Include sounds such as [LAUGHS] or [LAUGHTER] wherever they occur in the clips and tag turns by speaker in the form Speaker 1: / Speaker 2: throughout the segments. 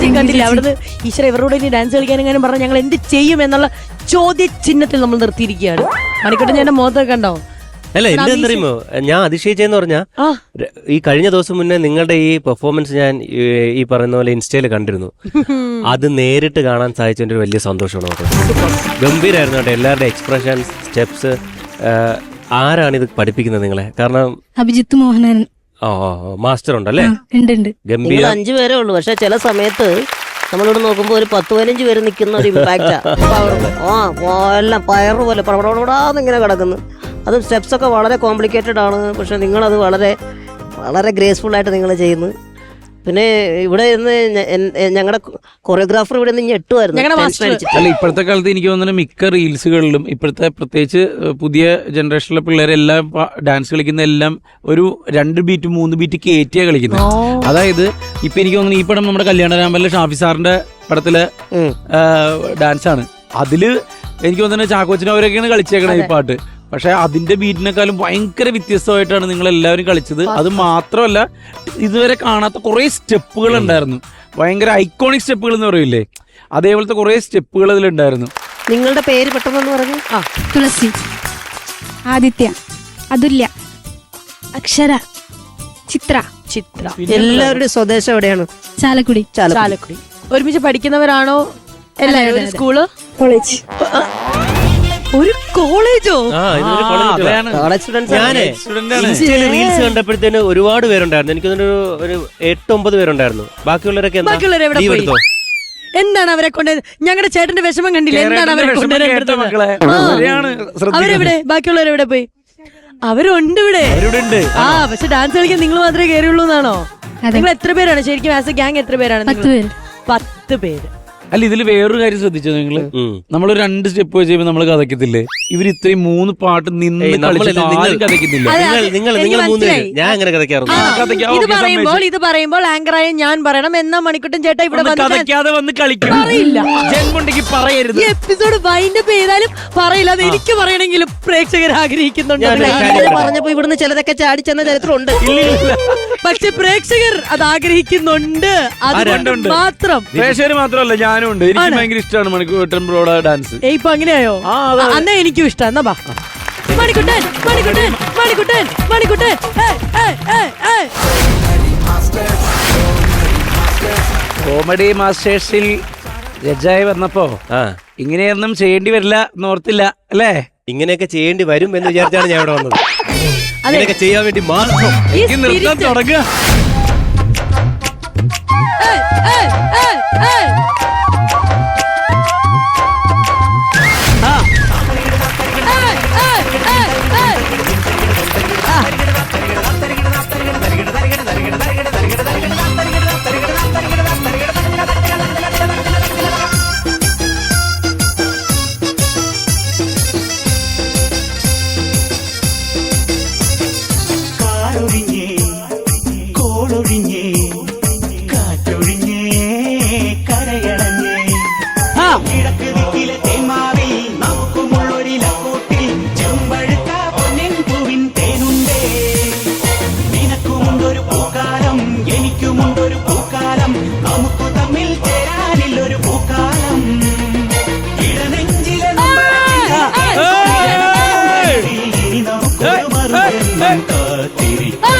Speaker 1: ആദ്യം കണ്ടില്ല അവിടുന്ന് ഈശ്വര ഇവരോട് ഇനി ഡാൻസ് കളിക്കാനെങ്ങാനും പറഞ്ഞാൽ ഞങ്ങൾ എന്ത് ചെയ്യും എന്നുള്ള ചോദ്യ ചിഹ്നത്തിൽ നമ്മൾ നിർത്തിയിരിക്കുകയാണ്. മണിക്കോട്ടെ ഞാൻ മുഖത്തൊക്കെ കണ്ടോ?
Speaker 2: അല്ല എന്റെ എന്തറിയുമോ ഞാൻ അതിശയിച്ചെന്ന് പറഞ്ഞാ ഈ കഴിഞ്ഞ ദിവസം മുന്നേ നിങ്ങളുടെ ഈ പെർഫോമൻസ് ഞാൻ ഈ പറയുന്ന പോലെ ഇൻസ്റ്റയിൽ കണ്ടിരുന്നു. [LAUGHS] അത് നേരിട്ട് കാണാൻ സാധിച്ചതിന്റെ ഒരു വലിയ സന്തോഷമാണ് നമുക്ക്. ഗംഭീരായിരുന്നു കേട്ടോ എല്ലാവരുടെ എക്സ്പ്രഷൻസ് സ്റ്റെപ്സ് ആരാണ് ഇത് പഠിപ്പിക്കുന്നത് നിങ്ങളെ? കാരണം
Speaker 3: അഭിജിത്ത് മോഹനൻ
Speaker 2: മാസ്റ്റർ ഉണ്ടല്ലേ ഗംഭീര
Speaker 4: അഞ്ചു പേരേ ഉള്ളൂ. പക്ഷെ ചില സമയത്ത് നമ്മളിവിടെ നോക്കുമ്പോൾ ഒരു പത്ത് പതിനഞ്ച് പേര് നിൽക്കുന്ന ഒരു ഇമ്പാക്റ്റാ ആ, [LAUGHS] എല്ലാം പയറ് പോലെ പടപടപടാന്ന് ഇങ്ങനെ കിടക്കുന്നു. അത് സ്റ്റെപ്സ് ഒക്കെ വളരെ കോംപ്ലിക്കേറ്റഡ് ആണ്. പക്ഷെ നിങ്ങളത് വളരെ വളരെ ഗ്രേസ്ഫുൾ ആയിട്ട് നിങ്ങൾ ചെയ്യുന്നു. പിന്നെ ഇവിടെ നിന്ന് ഞങ്ങളുടെ കൊറിയോഗ്രാഫർ ഇവിടെ നിന്ന് ഞെട്ടുമായിരുന്നു
Speaker 5: ഇപ്പോഴത്തെ കാലത്ത് എനിക്ക് തോന്നുന്നു മിക്ക റീൽസുകളിലും ഇപ്പോഴത്തെ പ്രത്യേകിച്ച് പുതിയ ജനറേഷനിലെ പിള്ളേരെല്ലാം ഡാൻസ് കളിക്കുന്ന എല്ലാം ഒരു രണ്ട് ബീറ്റ് മൂന്ന് ബീറ്റ് കയറ്റിയാ കളിക്കുന്നത്. അതായത് ഇപ്പൊ എനിക്ക് തോന്നുന്നു ഈ പടം നമ്മുടെ കല്യാണരാമനിലെ ഷാഫി സാറിന്റെ പടത്തിലെ ആണ്. അതിൽ എനിക്ക് തോന്നുന്നു ചാക്കോച്ചിനെ അവരൊക്കെയാണ് കളിച്ചേക്കണത് ഈ പാട്ട്. പക്ഷെ അതിന്റെ ബീറ്റിനെക്കാളും ഭയങ്കര വ്യത്യസ്തമായിട്ടാണ് നിങ്ങൾ എല്ലാവരും കളിച്ചത്. അത് മാത്രമല്ല ഇതുവരെ കാണാത്ത കുറെ സ്റ്റെപ്പുകൾ ഉണ്ടായിരുന്നു. ഭയങ്കര ഐക്കോണിക് സ്റ്റെപ്പുകൾ എന്ന് പറയില്ലേ അതേപോലത്തെ കുറെ സ്റ്റെപ്പുകൾ അതിലുണ്ടായിരുന്നു
Speaker 4: നിങ്ങളുടെ പേര് പെട്ടെന്ന് പറഞ്ഞു?
Speaker 1: ആ
Speaker 3: തുളസി. ആദിത്യ. അതുല്യ. അക്ഷര. ചിത്ര.
Speaker 1: ചിത്ര.
Speaker 4: എല്ലാവരുടെയും സ്വദേശം എവിടെയാണ്?
Speaker 3: ചാലക്കുടി.
Speaker 4: ചാലക്കുടി.
Speaker 1: ഒരുമിച്ച് പഠിക്കുന്നവരാണോ? എല്ലാവരും സ്കൂൾ?
Speaker 3: കോളേജ്.
Speaker 1: ഒരു കോളേജോ?
Speaker 2: റീൽസ് കണ്ടപ്പോഴത്തേന് ഒരുപാട് പേരുണ്ടായിരുന്നു. എനിക്ക് തോന്നുന്നു ഒരു- എട്ട് ഒമ്പത് പേരുണ്ടായിരുന്നു. ബാക്കിയുള്ളവരൊക്കെ?
Speaker 1: എന്താണ് അവരെ കൊണ്ട്? ഞങ്ങളുടെ ചേട്ടന്റെ വിഷമം കണ്ടില്ല? എന്താണ് അവരെ
Speaker 5: ശ്രദ്ധിക്കുന്നത്.
Speaker 1: അവരെവിടെ? ബാക്കിയുള്ളവർ എവിടെ പോയി? അവരുണ്ട് ഇവിടെ. ആ പക്ഷെ ഡാൻസ് കളിക്കാൻ നിങ്ങൾ മാത്രമേ കയറിയുള്ളൂ എന്നാണോ നിങ്ങൾ എത്ര പേരാണ്? ശരിക്കും ആസ് എ ഗ്യാങ് എത്ര പേരാണ്
Speaker 3: പത്ത് പേര്.
Speaker 1: പത്ത് പേര്.
Speaker 5: അല്ല ഇതിൽ വേറൊരു കാര്യം ശ്രദ്ധിച്ചോ
Speaker 2: നിങ്ങൾ?
Speaker 5: നമ്മൾ രണ്ട് സ്റ്റെപ്പ് വെച്ച് കഴിയുമ്പോൾ നമ്മൾ കഥക്കത്തില്ലേ ഇവർ ഇത്രയും മൂന്ന് പാട്ട് നിന്ന് കളിച്ചിട്ട്
Speaker 2: നിങ്ങൾ-
Speaker 5: ആരും കഥയ്ക്കുന്നില്ല
Speaker 2: നിങ്ങൾ നിങ്ങൾ മൂന്ന് ഞാൻ അങ്ങനെ
Speaker 1: ഇത് പറയുമ്പോൾ ഇത് പറയുമ്പോൾ ആങ്കറായ ഞാൻ പറയണം. എന്നാ മണിക്കുട്ടൻ ചേട്ടാ ഇവിടെ ഞാൻ-
Speaker 5: കഥയ്ക്കാതെ വന്ന് കളിക്കും.
Speaker 1: പറയില്ല.
Speaker 5: ജന്മുണ്ടെങ്കിൽ പറയരുത്.
Speaker 1: ഈ എപ്പിസോഡ് വൈൻഡപ്പ് ചെയ്താലും പറയില്ല. അത് എനിക്ക് പറയണമെങ്കിലും പ്രേക്ഷകർ ആഗ്രഹിക്കുന്നുണ്ട്.
Speaker 2: ഞാൻ കാര്യം
Speaker 4: പറഞ്ഞപ്പോ ഇവിടുന്ന് ചിലതൊക്കെ ചാടി ചെന്ന ചരിത്രമുണ്ട്.
Speaker 1: പക്ഷെ പ്രേക്ഷകർ അത് ആഗ്രഹിക്കുന്നുണ്ട്. അതുകൊണ്ട്
Speaker 5: ഉണ്ട്.
Speaker 1: മാത്രം.
Speaker 5: പ്രേക്ഷകർ മാത്രമല്ല ഞാനും ഉണ്ട് എനിക്ക്. ഭയങ്കര ഇഷ്ടമാണ് മണിക്കൂട്ടൻ ബ്രോഡ ഡാൻസ്.
Speaker 1: ഏയ്, ഇപ്പൊ അങ്ങനെയായോ?
Speaker 5: ആ, അതെ, അതെ.
Speaker 1: അന്നാ എനിക്കും ഇഷ്ടം. എന്നാ ബാ. മണിക്കുട്ടൻ മണിക്കുട്ടൻ മണിക്കുട്ടൻ മണിക്കുട്ടൻ. ഏയ്, ഏയ്, ഏയ്, ഏയ്.
Speaker 5: കോമഡി മാസ്റ്റേഴ്സിൽ ജഡ്ജായി വന്നപ്പോ
Speaker 2: ആ.
Speaker 5: ഇങ്ങനെയൊന്നും ചെയ്യേണ്ടി വരില്ല എന്നോർത്തില്ല അല്ലേ?
Speaker 2: ഇങ്ങനെയൊക്കെ ചെയ്യേണ്ടി വരും എന്ന് വിചാരിച്ചാണ് ഞാൻ ഇവിടെ വന്നത്. ഇങ്ങനെയൊക്കെ ചെയ്യാൻ വേണ്ടി മാത്രം.
Speaker 1: ഈ
Speaker 5: എനിക്ക്. തുടങ്ങുക.
Speaker 1: ഏയ്, ഏയ്, ഏയ്, ഏയ്. ഏയ്,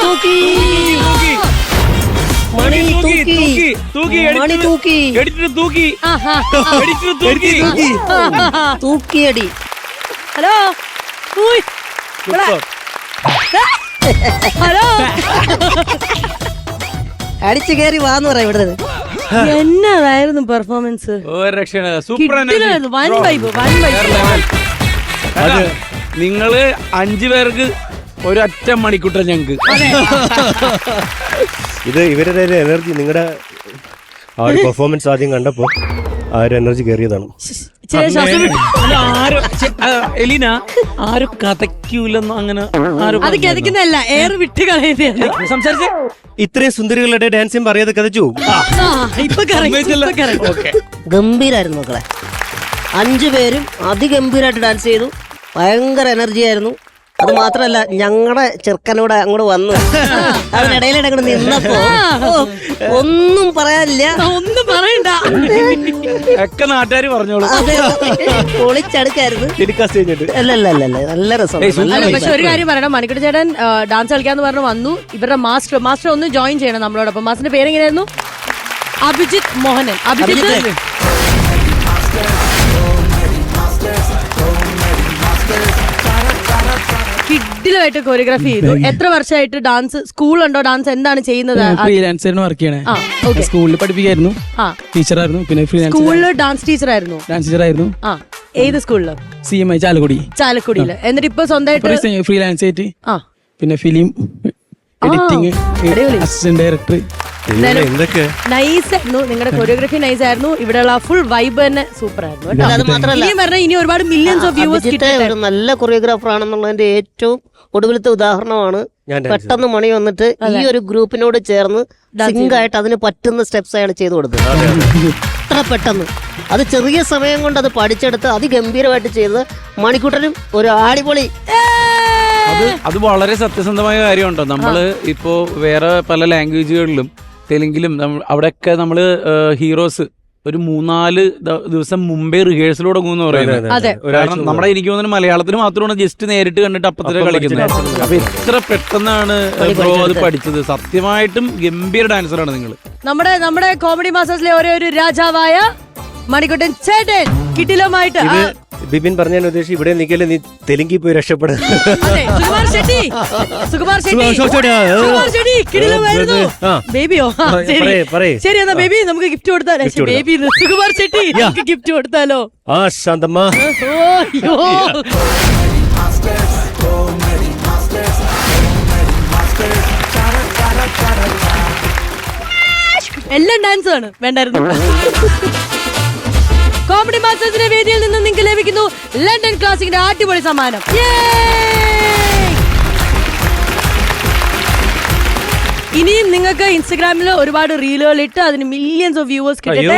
Speaker 4: തൂക്കി. മണി തൂക്കി മണി തൂക്കി മണി തൂക്കി.
Speaker 5: എടുത്തിട്ട് തൂക്കി.
Speaker 1: ആഹാ. [LAUGHS]
Speaker 5: എടുത്തിട്ട് തൂക്കി.
Speaker 4: തൂക്കിയടി.
Speaker 1: ഹലോ. ഹലോ?
Speaker 4: അടിച്ചു കേറി വാന്ന് പറയാം ഇവിടെ
Speaker 1: എന്നതായിരുന്നു പെർഫോമൻസ്
Speaker 5: നിങ്ങൾ അഞ്ചു പേർക്ക് ഒരൊറ്റ മണിക്കൂട്ടം ഞങ്ങക്ക്.
Speaker 2: ഇത് ഇവരുടെ ഒരു എനർജി നിങ്ങളുടെ ആ ഒരു പെർഫോമൻസ് ആദ്യം കണ്ടപ്പോൾ ആ ഒരു എനർജി കയറിയതാണ്.
Speaker 1: ചില ശ്വാസം വിട്ട്
Speaker 5: അല്ല, ആരും ചെ- ആ, എലീന ആരും കഥയ്ക്കൂലെന്ന് അങ്ങനെ ആരും
Speaker 1: അത് കിതക്കുന്നതല്ല എയർ വിട്ട് കളയുന്നതാണ്
Speaker 5: സംസാരിച്ചേ.
Speaker 2: ഇത്രയും സുന്ദരികളുടെ ഡാൻസ് ചെയ്യുമ്പോൾ അറിയാതെ കഥച്ചു
Speaker 1: ആ, ഇപ്പൊ correct, ഇപ്പൊ correct.
Speaker 5: ഓക്കെ.
Speaker 4: ഗംഭീരായിരുന്നു മക്കളെ. അഞ്ചു പേരും അതിഗംഭീരമായിട്ട് ഡാൻസ് ചെയ്തു. ഭയങ്കര എനർജി ആയിരുന്നു. അത് മാത്രല്ല ഞങ്ങളുടെ ചെറുക്കനോട് അങ്ങോട്ട് വന്നു. അതിനിടയിലിടെ അങ്ങോട്ട് നിന്നപ്പോ ഒന്നും പറയാനില്ല.
Speaker 1: ഒന്നും പറയണ്ട.
Speaker 5: ഒക്കെ നാട്ടുകാർ പറഞ്ഞോളൂ.
Speaker 4: പൊളിച്ചടുക്കായിരുന്നു. നല്ല രസം
Speaker 1: പക്ഷെ ഒരു കാര്യം പറയണം. മണിക്കുട്ടി ചേട്ടൻ ഡാൻസ് കളിക്കാന്ന് പറഞ്ഞു വന്നു. ഇവരുടെ മാസ്റ്റർ മാസ്റ്റർ ഒന്ന് ജോയിൻ ചെയ്യണം നമ്മളോടൊപ്പം. മാസ്റ്ററിന്റെ പേരെങ്ങനെയായിരുന്നു? അഭിജിത് അഭിജിത്ത് മോഹനൻ. അഭിജിത്ത്. കിഡിലുമായിട്ട് കൊറിയോഗ്രാഫി ചെയ്തു. എത്ര വർഷമായിട്ട് ഡാൻസ് സ്കൂളുണ്ടോ ഡാൻസ് എന്താണ് ചെയ്യുന്നത്?
Speaker 6: ഫ്രീലാൻസറിന് വർക്ക് ചെയ്യണേ. സ്കൂളിൽ പഠിപ്പിക്കായിരുന്നു. ടീച്ചറായിരുന്നു പിന്നെ സ്കൂളിൽ
Speaker 1: സ്കൂളിൽ ഡാൻസ് ടീച്ചറായിരുന്നു
Speaker 6: ഡാൻസ് ടീച്ചറായിരുന്നു
Speaker 1: ഏത് സ്കൂളിൽ
Speaker 6: സി എം ഐ ചാലക്കുടി.
Speaker 1: ചാലക്കുടിയിൽ. എന്നിട്ട് ഇപ്പൊ സ്വന്തമായിട്ട്
Speaker 6: ഫ്രീലാൻസ് ആയിട്ട്. പിന്നെ film editing. Assistant director
Speaker 1: nice ആയിരുന്നു. നിങ്ങളുടെ കൊറിയോഗ്രഫി നൈസ് ആയിരുന്നു. ഇവിടെയുള്ള ഫുൾ വൈബ് തന്നെ സൂപ്പർ ആയിരുന്നു ഇനിയും പറഞ്ഞാൽ ഇനി ഒരുപാട് മില്യൺസ് ഓഫ് വ്യൂവേഴ്സ്
Speaker 4: ഒരു നല്ല കൊറിയോഗ്രാഫർ ആണെന്നുള്ളതിന്റെ ഏറ്റവും ഒടുവിലത്തെ ഉദാഹരണമാണ്. പെട്ടെന്ന് മണി വന്നിട്ട് ഈ ഒരു ഗ്രൂപ്പിനോട് ചേർന്ന് സിങ്ക് ആയിട്ട് അതിന് പറ്റുന്ന സ്റ്റെപ്സ് അയാൾ ചെയ്തു കൊടുത്തത്. അത്ര പെട്ടെന്ന്. അത് ചെറിയ സമയം കൊണ്ട് അത് പഠിച്ചെടുത്ത് അതിഗംഭീരമായിട്ട് ചെയ്ത് മണിക്കൂട്ടനും ഒരു ആടിപൊളി
Speaker 5: അത് അത് വളരെ സത്യസന്ധമായ കാര്യമുണ്ടോ? നമ്മൾ ഇപ്പോ വേറെ പല ലാംഗ്വേജുകളിലും തെലുങ്കിലും അവിടെയൊക്കെ നമ്മൾ ഹീറോസ് ഒരു മൂന്നാൽ ദിവസം മുമ്പേ റിഹേഴ്സൽ തുടങ്ങുമെന്ന് പറയുന്നത്. കാരണം നമ്മുടെ എനിക്ക് തോന്നുന്നു മലയാളത്തിന് മാത്രമാണ് ജസ്റ്റ് നേരിട്ട് കണ്ടിട്ട് അപ്പത്തിനെ കളിക്കുന്നത്. അപ്പൊ എത്ര പെട്ടെന്നാണ് ബ്രോ അത് പഠിച്ചത്? സത്യമായിട്ടും ഗംഭീര ഡാൻസറാണ് നിങ്ങൾ
Speaker 1: നമ്മുടെ നമ്മുടെ കോമഡി മാസ്റ്റേഴ്സിലെ ഒരേ ഒരു രാജാവായ മണിക്കുട്ടൻ ചേട്ടൻ കിട്ടിലുമായിട്ട്
Speaker 2: ബിബിൻ പറഞ്ഞാൽ ഉദ്ദേശിച്ച് ഇവിടെ നിൽക്കല്ലേ നീ തെലുങ്കിൽ പോയി രക്ഷപ്പെടുക
Speaker 1: അതെ സുകുമാർ സുകുമാർ
Speaker 2: സുകുമാർ.
Speaker 1: സുകുമാർ കിടിലമായിരുന്നു
Speaker 2: ആ.
Speaker 1: ബേബിയോ? ആ, ശരി.
Speaker 2: പറയ്, പറയ്.
Speaker 1: ശരി എന്നാ ബേബി നമുക്ക് ഗിഫ്റ്റ് കൊടുത്താലോ?
Speaker 2: Gift കൊടുക്കാം.
Speaker 1: ബേബി സുകുമാർ ഷെട്ടി നമുക്ക് ഗിഫ്റ്റ് കൊടുത്താലോ?
Speaker 2: ആ ശാന്തമ്മ.
Speaker 1: ഓ അയ്യോ. എല്ലാം ഡാൻസ് ആണ്. വേണ്ടായിരുന്നു. കോമഡി മാസ്റ്റേഴ്സിന്റെ വേദിയിൽ നിന്ന് നിങ്ങൾക്ക് ലഭിക്കുന്നു ലണ്ടൻ ക്ലാസിക്കിന്റെ അടിപൊളി സമ്മാനം! ഇനിയും നിങ്ങൾക്ക് ഇൻസ്റ്റഗ്രാമിൽ ഒരുപാട് റീലുകൾ ഇട്ട് അതിന് മില്യൻസ് ഓഫ് വ്യൂവേഴ്സ് കിട്ടട്ടെ.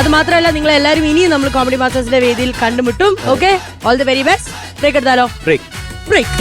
Speaker 1: അത് മാത്രമല്ല നിങ്ങൾ എല്ലാവരും ഇനിയും നമ്മൾ കോമഡി മാസ്റ്റേഴ്സിന്റെ വേദിയിൽ കണ്ടുമുട്ടും. Okay all the very best break എടുത്താലോ?
Speaker 2: Break
Speaker 1: break